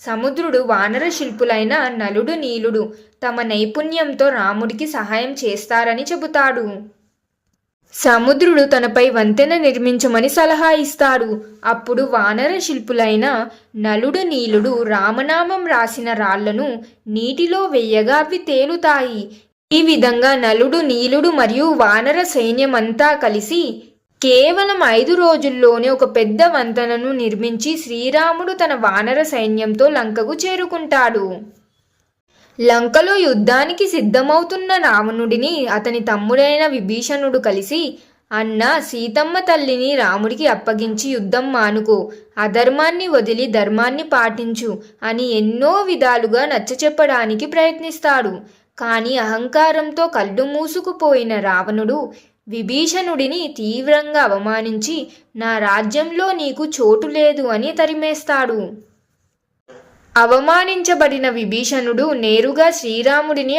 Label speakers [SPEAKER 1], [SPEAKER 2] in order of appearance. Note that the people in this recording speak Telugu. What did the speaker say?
[SPEAKER 1] సముద్రుడు వానర శిల్పులైన నలుడు నీలుడు తమ నైపుణ్యంతో రాముడికి సహాయం చేస్తారని చెబుతాడు. సముద్రుడు తనపై వంతెన నిర్మించమని సలహా ఇస్తాడు. అప్పుడు వానర శిల్పులైన నలుడు నీలుడు రామనామం రాసిన రాళ్ళను నీటిలో వెయ్యగా అవి తేలుతాయి. ఈ విధంగా నలుడు నీలుడు మరియు వానర సైన్యమంతా కలిసి కేవలం ఐదు రోజుల్లోనే ఒక పెద్ద వంతెనను నిర్మించి శ్రీరాముడు తన వానర సైన్యంతో లంకకు చేరుకుంటాడు. లంకలో యుద్ధానికి సిద్ధమవుతున్న రావణుడిని అతని తమ్ముడైన విభీషణుడు కలిసి అన్న సీతమ్మ తల్లిని రాముడికి అప్పగించి యుద్ధం మానుకో అధర్మాన్ని వదిలి ధర్మాన్ని పాటించు అని ఎన్నో విధాలుగా నచ్చచెప్పడానికి ప్రయత్నిస్తాడు. కానీ అహంకారంతో కళ్ళు మూసుకుపోయిన రావణుడు విభీషణుడిని తీవ్రంగా అవమానించి నా రాజ్యంలో నీకు చోటు లేదు అని తరిమేస్తాడు. అవమానించబడిన విభీషణుడు నేరుగా శ్రీరాముడిని